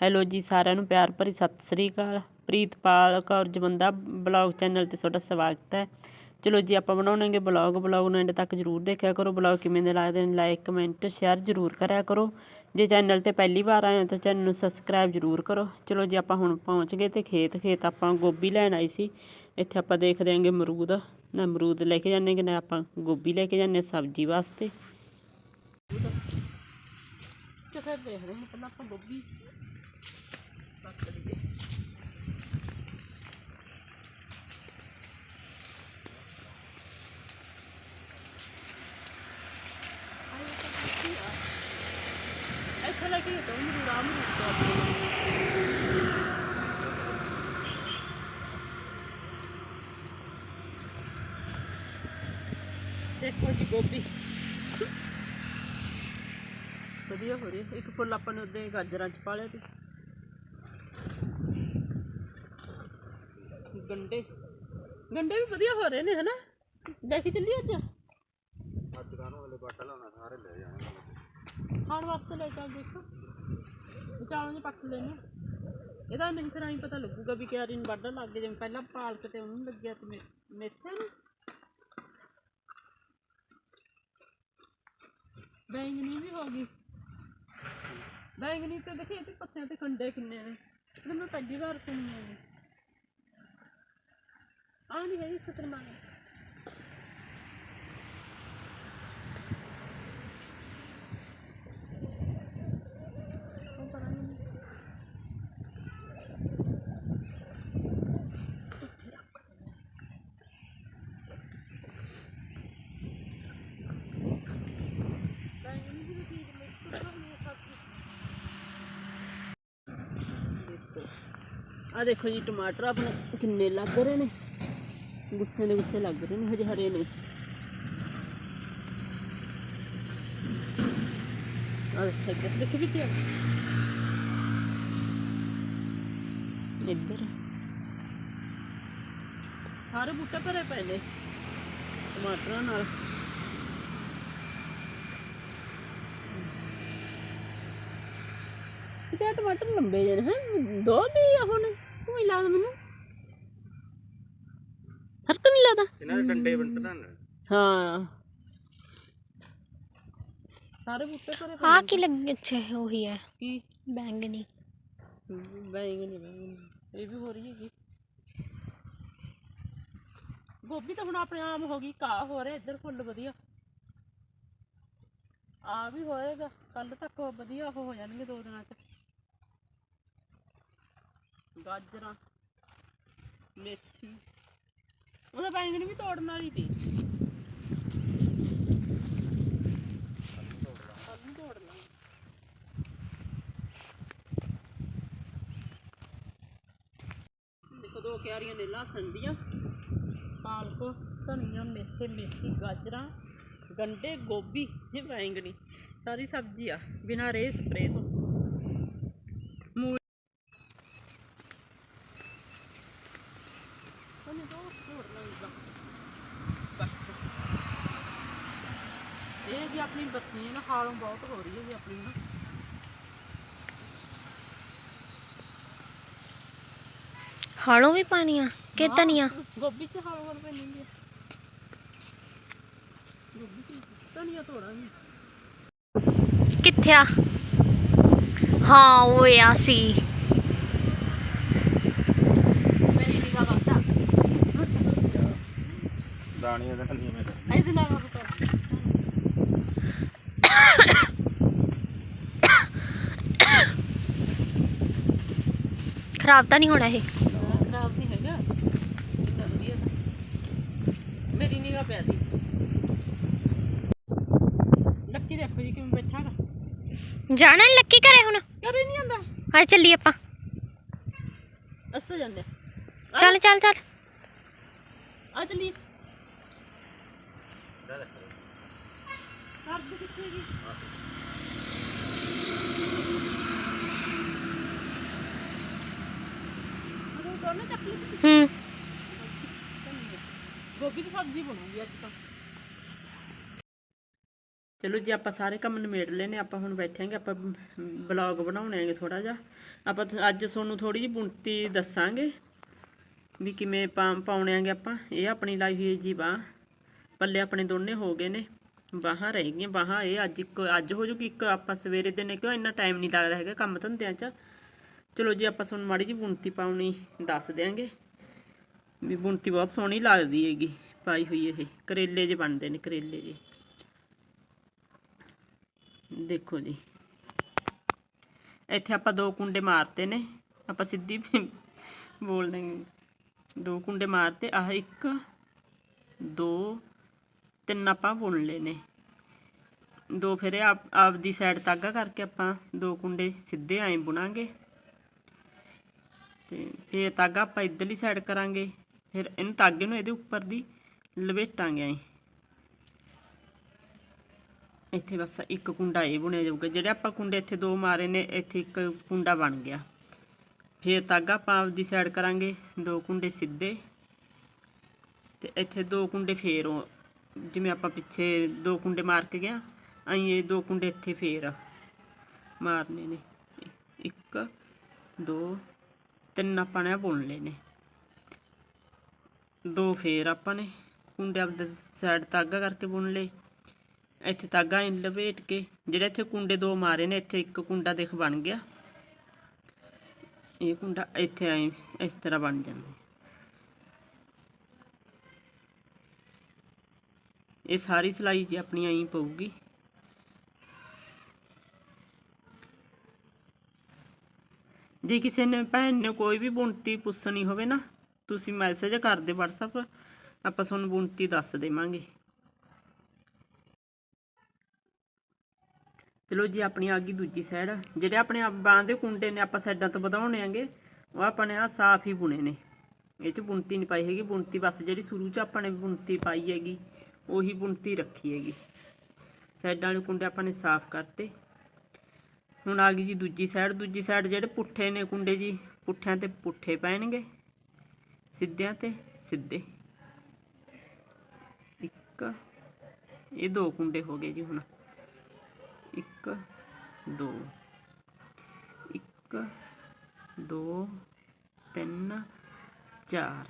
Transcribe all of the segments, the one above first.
Hello ਜੀ, ਸਾਰਿਆਂ ਨੂੰ ਪਿਆਰ ਭਰੀ ਸਤਿ ਸ੍ਰੀ ਅਕਾਲ। ਪ੍ਰੀਤਪਾਲ ਕੌਰ ਜਵੰਦਾ ਬਲੌਗ ਚੈਨਲ ਤੇ ਤੁਹਾਡਾ ਸਵਾਗਤ ਹੈ। ਚਲੋ ਜੀ, ਆਪਾਂ ਬਣਾਉਣਾਂਗੇ ਬਲੌਗ। ਬਲੌਗ ਨੂੰ ਐਂਡ ਤੱਕ ਜਰੂਰ ਦੇਖਿਆ ਕਰੋ। ਬਲੌਗ ਕਿਵੇਂ ਦੇ ਲੱਗਦੇ ਨੇ ਲਾਈਕ ਕਮੈਂਟ ਸ਼ੇਅਰ ਜਰੂਰ ਕਰਿਆ ਕਰੋ। ਜੇ ਚੈਨਲ ਤੇ ਪਹਿਲੀ ਵਾਰ ਆਏ ਹੋ ਤਾਂ ਚੈਨਲ ਨੂੰ ਸਬਸਕ੍ਰਾਈਬ ਜਰੂਰ ਕਰੋ। ਚਲੋ ਜੀ, ਆਪਾਂ ਹੁਣ ਪਹੁੰਚ ਗਏ ਤੇ ਖੇਤ ਖੇਤ ਆਪਾਂ ਗੋਭੀ ਲੈਣ ਆਈ ਸੀ। ਇੱਥੇ ਆਪਾਂ ਦੇਖਦੇ ਆਂਗੇ ਅਮਰੂਦ। ਨਾ ਅਮਰੂਦ ਲੈ ਕੇ ਜਾਂਦੇ ਕਿ ਨਾ ਆਪਾਂ ਗੋਭੀ ਲੈ ਕੇ ਜਾਂਦੇ ਸਬਜ਼ੀ ਵਾਸਤੇ। ਤੇ ਫਿਰ ਦੇਖਦੇ ਹਾਂ, ਪਹਿਲਾਂ ਆਪਾਂ ਗੋਭੀ। ਦੇਖੋ ਜੀ ਗੋਭੀ ਵਧੀਆ ਹੋ ਰਹੀ ਹੈ। ਇੱਕ ਫੁੱਲ ਆਪਾਂ ਨੇ ਉਹਦੇ ਗਾਜਰਾਂ ਚ ਪਾ ਲਿਆ ਤੇ ਗੰਡੇ। ਗੰਡੇ ਵੀ ਵਧੀਆ ਹੋ ਰਹੇ ਨੇ ਹਨਾ? ਲੈ ਕੇ ਚੱਲੀਏ ਅੱਜ? ਅੱਜ ਕਾਹਨੂੰ ਵਾਲੇ ਬੱਟ ਲਾਉਣਾ ਸਾਰੇ ਲੈ ਜਾਣਾ। ਖਾਣ ਵਾਸਤੇ ਲੈ ਚੱਲ ਦੇਖੋ। ਵਿਚਾਲੋਂ ਜੇ ਪੱਕ ਲੈਣੇ ਇਹਦਾ ਮੈਨੂੰ ਫਿਰ ਐਂ ਪਤਾ ਲੱਗੂਗਾ ਵੀ ਕਿਆ ਦਿਨ ਵੱਢਣ ਲੱਗ ਗਏ। ਜਿਵੇਂ ਪਹਿਲਾਂ ਪਾਲਕ ਤੇ ਉਹਨੂੰ ਲੱਗਿਆ ਤੇ ਮੇਥੇ ਨੂੰ। ਬੈਂਗਣੀ ਵੀ ਹੋ ਗਈ। ਬੈਂਗਣੀ ਤੇ ਦੇਖੀ ਇਹਦੇ ਪੱਤਿਆਂ ਤੇ ਕੰਡੇ ਕਿੰਨੇ ਨੇ। ਮੈਂ ਪਹਿਲੀ ਵਾਰ ਸੁਣੀ ਹੈ ਆ ਨਹੀਂ ਹੈਗੀ ਖਤਰਨਾਕ ਉਹ ਪਤਾ ਨਹੀਂ ਆ ਦੇਖੋ ਜੀ ਟਮਾਟਰ ਆਪਣੇ ਕਿੰਨੇ ਲੱਗ ਰਹੇ ਨੇ ਗੁੱਸੇ ਨੇ ਗੁੱਸੇ ਲੱਗ ਰਹੇ ਨੇ ਹਜੇ ਹਰੇ ਨੇ। ਆ ਦੇਖੋ ਇੱਧਰ। ਵੀ ਤੇ ਇੱਧਰ। ਸਾਰੇ ਬੂਟੇ ਭਰੇ ਪਏ ਨੇ। ਟਮਾਟਰਾਂ ਨਾਲ। ਕਿਤੇ ਟਮਾਟਰ ਲੰਬੇ ਜਿਹੇ ਹੈ? ਦੋ ਵੀ ਆ ਹੁਣ। ਤੂੰ ਹੀ ਲਾ ਮੈਨੂੰ। ਨਹੀਂ ਲੱਗਦਾ? ਇਹਨਾਂ ਦੇ ਡੰਡੇ ਵੰਟਣਾ ਨੇ ਹਾਂ। ਸਾਰੇ ਬੂਟੇ ਭਰੇ ਪਏ ਆ ਕੀ ਲੱਗ ਅੱਛਾ ਹੈ ਉਹੀ ਹੈ। ਕੀ? ਬੈਂਗਣੀ ਬੈਂਗਣੀ ਬੈਂਗਣੀ ਇਹ ਵੀ ਹੋ ਰਹੀ ਹੈਗੀ। ਗੋਭੀ ਤਾਂ ਹੁਣ ਆਪਣੇ ਆਮ ਹੋ ਗਈ ਕਾ ਹੋ ਰਿਹਾ ਇੱਧਰ ਫੁੱਲ ਵਧੀਆ। ਆ ਵੀ ਹੋਏਗਾ ਕੱਲ ਤੱਕ ਵਧੀਆ ਉਹ ਹੋ ਜਾਣਗੇ ਦੋ ਦਿਨਾਂ ਚ। ਗਾਜਰਾਂ ਮੇਥੀ ਉਹਦਾ ਬੈਂਗਣੀ ਵੀ ਤੋੜਨ ਵਾਲੀ ਸੀ। ਕੱਲ ਤੋੜ ਲਾਂਗੇ ਦੇਖੋ ਦੋ ਕਿਆਰੀਆਂ ਨੇ ਲਸਣ ਦੀਆਂ, ਪਾਲਕ, ਧਨੀਆ, ਮੇਥੇ, ਮੇਥੀ, ਗਾਜਰਾਂ, ਗੰਡੇ, ਗੋਭੀ ਤੇ ਬੈਂਗਣੀ ਸਾਰੀ ਸਬਜ਼ੀ ਆ, ਬਿਨਾਂ ਰੇ ਸਪਰੇ ਤੋਂ। ਤੋੜ ਲਾਂਗਾ ਇਹ ਜੀ ਆਪਣੀ ਹਾਲੋਂ ਬਹੁਤ ਹੋ ਰਹੀ ਹੈ ਜੀ ਆਪਣੀ ਨਾ। ਹਾਲੋਂ ਵੀ ਪਾਣੀਆਂ ਕਿ ਹਾਂ, ਧਨੀਆ? ਗੋਭੀ ਚ ਹਾਲੋਂ ਹਾਲੋਂ ਪੈਣੀ ਆ। ਗੋਭੀ ਚ ਧਨੀਆ ਤੋੜਾਂਗੇ ਕਿੱਥੇ ਆ? ਹਾਂ ਉਹ ਆ ਸੀ ਮੇਰੀ ਨਿਗਾਹ ਵੱਧਦਾ ਦਾਣੀਆਂ ਦਾ ਨਹੀਂ ਮੈਂ ਕਰਦਾ ਇਹਦੇ ਨਾਲ ਉਹ ਕਰ ਖਰਾਬ ਤਾਂ ਨਹੀਂ ਹੋਣਾ ਇਹ। ਖਰਾਬ ਨਹੀਂ ਹੈਗਾ। ਵਧੀਆ ਤਾ। ਮੇਰੀ ਨਿਗਾਹ ਪਿਆ ਸੀ ਲੱਕੀ ਦੇਖੋ ਜੀ ਕਿਵੇਂ ਬੈਠਾ ਜਾਣਾ ਨੀ ਲੱਕੀ ਘਰੇ ਹੁਣ? ਕਦੇ ਨਹੀਂ ਆਂਦਾ? ਆ ਚੱਲੀ ਆਪਾਂ। ਅਸਤੇ ਜਾਂਦੇ ਚੱਲ ਚੱਲ ਚੱਲ। ਆ ਚਲੀ ਕਰ ਦੇ ਕਿੱਥੇ ਜੀ ਉਹ ਦੋਨੇ ਚੱਕ ਲਈ ਹੂੰ। ਗੋਭੀ ਦੀ ਸਬਜ਼ੀ ਬਣਾਉਂਗੀ ਅੱਜ ਤਾਂ। ਚਲੋ ਜੀ ਆਪਾਂ ਸਾਰੇ ਕੰਮ ਨਿਮੇੜ ਲਏ ਨੇ ਆਪਾਂ ਹੁਣ ਬੈਠਾਂਗੇ ਆਪਾਂ ਬਲੌਗ ਬਣਾਉਣਾਂਗੇ ਥੋੜਾ ਜਿਹਾ। ਆਪਾਂ ਅੱਜ ਤੁਹਾਨੂੰ ਥੋੜੀ ਜਿਹੀ ਬੁਣਤੀ ਦੱਸਾਂਗੇ ਵੀ ਕਿਵੇਂ ਪਾ ਪਾਉਣਾਂਗੇ ਆਪਾਂ। ਇਹ ਆਪਣੀ ਲਾਈ ਹੋਈ ਹੈ ਜੀ ਬਾਂਹ। ਪੱਲੇ ਆਪਣੇ ਦੋਨੇ ਹੋ ਗਏ ਨੇ। ਬਾਹਾਂ ਰਹਿ ਗਈਆਂ, ਬਾਹਾਂ ਇਹ ਅੱਜ ਇੱਕ, ਅੱਜ ਹੋ ਜੂਗੀ ਇੱਕ, ਆਪਾਂ ਸਵੇਰੇ ਦੇ ਨੇ ਕਿਉਂ ਇੰਨਾ ਟਾਈਮ ਨਹੀਂ ਲੱਗਦਾ ਹੈਗਾ ਕੰਮ ਧੰਦਿਆਂ 'ਚ? ਚਲੋ ਜੀ ਆਪਾਂ ਤੁਹਾਨੂੰ ਮਾੜੀ ਜੀ ਬੁਣਤੀ ਪਾਉਣੀ ਦੱਸ ਦਿਆਂਗੇ ਵੀ ਬੁਣਤੀ ਬਹੁਤ ਸੋਹਣੀ ਲੱਗਦੀ ਹੈਗੀ, ਪਾਈ ਹੋਈ ਇਹ, ਕਰੇਲੇ ਜੇ ਬਣਦੇ ਨੇ, ਕਰੇਲੇ ਜੇ ਦੇਖੋ ਜੀ। ਇੱਥੇ ਆਪਾਂ ਦੋ ਕੁੰਡੇ ਮਾਰਤੇ ਨੇ, ਆਪਾਂ ਸਿੱਧੀ ਬੋਲ ਦੇਂਗੇ ਦੋ ਕੁੰਡੇ ਮਾਰਤੇ, ਆਹ ਇੱਕ, ਦੋ ਤਿੰਨ ਆਪਾਂ ਬੁਣ ਲਏ ਨੇ। ਦੋ ਫਿਰ ਆਪ, ਆਪਦੀ ਸਾਈਡ ਤਾਗਾ ਕਰਕੇ ਆਪਾਂ ਦੋ ਕੁੰਡੇ ਸਿੱਧੇ ਐਂ ਬੁਣਾਂਗੇ। ਤੇ ਫਿਰ ਤਾਗਾ ਆਪਾਂ ਇੱਧਰਲੀ ਸਾਈਡ ਕਰਾਂਗੇ। ਫਿਰ ਇਹਨੂੰ ਤਾਗੇ ਨੂੰ ਇਹਦੇ ਉੱਪਰ ਦੀ ਲਵੇਟਾਂਗੇ ਐਂ। ਇੱਥੇ ਬਸ ਇੱਕ ਕੁੰਡਾ ਇਹ ਬੁਣਿਆ ਜਾਊਗਾ। ਜਿਹੜੇ ਆਪਾਂ ਕੁੰਡੇ ਇੱਥੇ ਦੋ ਮਾਰੇ ਨੇ, ਇੱਥੇ ਇੱਕ ਕੁੰਡਾ ਬਣ ਗਿਆ। ਫਿਰ ਤਾਗਾ ਆਪਾਂ ਆਪਦੀ ਸਾਈਡ ਕਰਾਂਗੇ, ਦੋ ਕੁੰਡੇ ਸਿੱਧੇ। ਤੇ ਇੱਥੇ ਦੋ ਕੁੰਡੇ ਫੇਰ ਉਹ- ਜਿਵੇਂ ਆਪਾਂ ਪਿੱਛੇ ਦੋ ਕੁੰਡੇ ਮਾਰ ਕੇ ਗਿਆ ਐਂ ਇਹ ਦੋ ਕੁੰਡੇ ਇੱਥੇ ਫੇਰ ਮਾਰਨੇ ਨੇ। ਇੱਕ, ਦੋ, ਤਿੰਨ ਆਪਾਂ ਨੇ ਬੁਣ ਲਏ ਨੇ। ਦੋ ਫੇਰ ਆਪਾਂ ਨੇ ਕੁੰਡੇ ਆਪਦੇ ਸਾਈਡ ਤਾਗਾ ਕਰਕੇ ਬੁਣ ਲਏ। ਇੱਥੇ ਤਾਗਾ ਇਨ ਲਪੇਟ ਕੇ, ਜਿਹੜੇ ਇੱਥੇ ਕੁੰਡੇ ਦੋ ਮਾਰੇ ਨੇ, ਇੱਥੇ ਇੱਕ ਕੁੰਡਾ ਦੇਖ ਬਣ ਗਿਆ। ਇਹ ਕੁੰਡਾ ਇੱਥੇ ਐ ਇਸ ਤਰ੍ਹਾਂ ਬਣ ਜਾਂਦਾ। ਇਹ ਸਾਰੀ ਸਿਲਾਈ ਜੀ ਆਪਣੀ ਐਂ ਪਊਗੀ। ਜੇ ਕਿਸੇ ਨੇ ਭੈਣ ਨੇ ਕੋਈ ਵੀ ਬੁਣਤੀ ਪੁੱਛਣੀ ਹੋਵੇ ਨਾ, ਤੁਸੀਂ ਮੈਸੇਜ ਕਰ ਦਿਓ WhatsApp, ਆਪਾਂ ਤੁਹਾਨੂੰ ਬੁਣਤੀ ਦੱਸ ਦੇਵਾਂਗੇ। ਚਲੋ ਜੀ, ਆਪਣੀ ਆ ਗਈ ਦੂਜੀ ਸਾਈਡ ਜਿਹੜੇ ਆਪਣੇ ਬਾਂਹ ਦੇ ਕੁੰਡੇ ਨੇ, ਆਪਾਂ ਸਾਈਡਾਂ ਤੋਂ ਵਧਾਉਣੇ ਆਂਗੇ, ਉਹ ਆਪਾਂ ਨੇ ਆ ਸਾਫ਼ ਹੀ ਬੁਣੇ ਨੇ। ਇਹ ਚ ਬੁਣਤੀ ਨਹੀਂ ਪਾਈ ਹੈਗੀ, ਬੁਣਤੀ ਬਸ ਜਿਹੜੀ ਸ਼ੁਰੂ ਚ ਆਪਾਂ ਨੇ ਬੁਣਤੀ ਪਾਈ ਹੈਗੀ। ਉਹੀ ਬੁਣਤੀ ਰੱਖੀ ਹੈਗੀ। ਸਾਈਡਾਂ ਵਾਲੇ ਕੁੰਡੇ ਆਪਾਂ ਨੇ ਸਾਫ਼ ਕਰਤੇ। ਹੁਣ ਆ ਗਈ ਜੀ ਦੂਜੀ ਸਾਈਡ ਦੂਜੀ ਸਾਈਡ ਜਿਹੜੇ ਪੁੱਠੇ ਨੇ ਕੁੰਡੇ ਜੀ, ਪੁੱਠਿਆਂ ਤੇ ਪੁੱਠੇ ਪੈਣਗੇ। ਸਿੱਧਿਆਂ ਤੇ ਸਿੱਧੇ। ਇੱਕ, ਇਹ ਦੋ ਕੁੰਡੇ ਹੋ ਗਏ ਜੀ ਹੁਣ। ਇੱਕ, ਦੋ। ਇੱਕ, ਦੋ, ਤਿੰਨ, ਚਾਰ।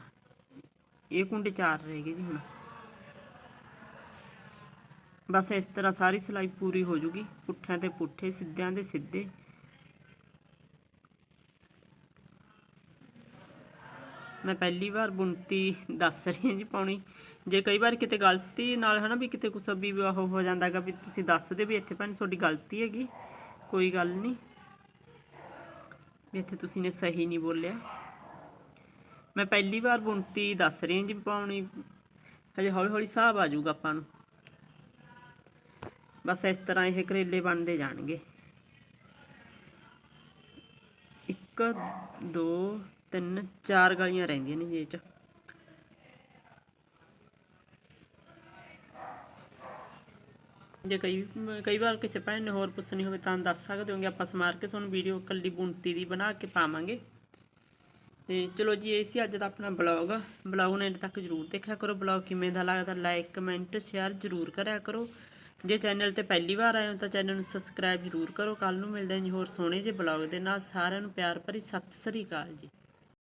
ਇਹ ਕੁੰਡੇ ਚਾਰ ਰਹਿ ਗਏ ਜੀ ਹੁਣ। ਬਸ ਇਸ ਤਰ੍ਹਾਂ ਸਾਰੀ ਸਿਲਾਈ ਪੂਰੀ ਹੋ ਜੂਗੀ। ਪੁੱਠਿਆਂ ਤੇ ਪੁੱਠੇ, ਸਿੱਧਿਆਂ ਦੇ ਸਿੱਧੇ। ਮੈਂ ਪਹਿਲੀ ਵਾਰ ਬੁਣਤੀ, ਦੱਸ ਰਹੀ ਹਾਂ ਜੀ ਪਾਉਣੀ। ਜੇ ਕਈ ਵਾਰ ਕਿਤੇ ਗਲਤੀ ਨਾਲ ਹਨਾ ਵੀ ਕਿਤੇ ਕੁਛ ਵੀ ਉਹ ਹੋ ਜਾਂਦਾਗਾ ਵੀ ਤੁਸੀਂ ਦੱਸ ਦਿਓ ਵੀ ਇੱਥੇ ਭੈਣ ਤੁਹਾਡੀ ਗਲਤੀ ਹੈਗੀ, ਕੋਈ ਗੱਲ ਨਹੀਂ। ਵੀ ਇੱਥੇ ਤੁਸੀਂ ਨੇ ਸਹੀ ਨਹੀਂ ਬੋਲਿਆ। ਮੈਂ ਪਹਿਲੀ ਵਾਰ ਬੁਣਤੀ, ਦੱਸ ਰਹੀ ਹਾਂ ਜੀ ਪਾਉਣੀ। ਹਜੇ ਹੌਲੀ ਹੌਲੀ ਹਿਸਾਬ ਆ ਜਾਊਗਾ ਆਪਾਂ ਨੂੰ। ਬਸ ਇਸ ਤਰ੍ਹਾਂ ਇਹ ਕਰੇਲੇ ਬਣਦੇ ਜਾਣਗੇ। ਇੱਕ, ਦੋ, ਤਿੰਨ, ਚਾਰ ਗਲੀਆਂ ਰਹਿੰਦੀਆਂ ਨੇ ਜੇ ਚ। ਜੇ ਕਈ ਕਈ ਵਾਰ ਕਿਸੇ ਭੈਣ ਨੇ ਹੋਰ ਪੁੱਛਣੀ ਹੋਵੇ ਤਾਂ ਦੱਸ ਸਕਦੇ ਹੋਗੇ, ਆਪਾਂ ਸਮਾਰ ਕੇ ਤੁਹਾਨੂੰ ਵੀਡੀਓ ਕੱਲੀ ਬੁਣਤੀ ਦੀ ਬਣਾ ਕੇ ਪਾਵਾਂਗੇ। ਤੇ ਚਲੋ ਜੀ, ਇਹ ਸੀ ਅੱਜ ਦਾ ਆਪਣਾ ਬਲੌਗ ਬਲੌਗ ਨੂੰ ਐਂਡ ਤੱਕ ਜਰੂਰ ਦੇਖਿਆ ਕਰੋ। ਬਲੌਗ ਕਿਵੇਂ ਦਾ ਲੱਗਦਾ ਲਾਈਕ ਕਮੈਂਟ ਸ਼ੇਅਰ ਜਰੂਰ ਕਰਿਆ ਕਰੋ। ਜੇ ਚੈਨਲ ਤੇ ਪਹਿਲੀ ਵਾਰ ਆਏ ਹੋ ਤਾਂ ਚੈਨਲ ਨੂੰ ਸਬਸਕ੍ਰਾਈਬ ਜਰੂਰ ਕਰੋ। ਕੱਲ ਨੂੰ ਮਿਲਦੇ ਹਾਂ ਜੀ ਹੋਰ ਸੋਹਣੇ ਜਿਹੇ ਬਲੌਗ ਦੇ ਨਾਲ। ਸਾਰਿਆਂ ਨੂੰ ਪਿਆਰ ਭਰੀ ਸਤਿ ਸ੍ਰੀ ਅਕਾਲ ਜੀ।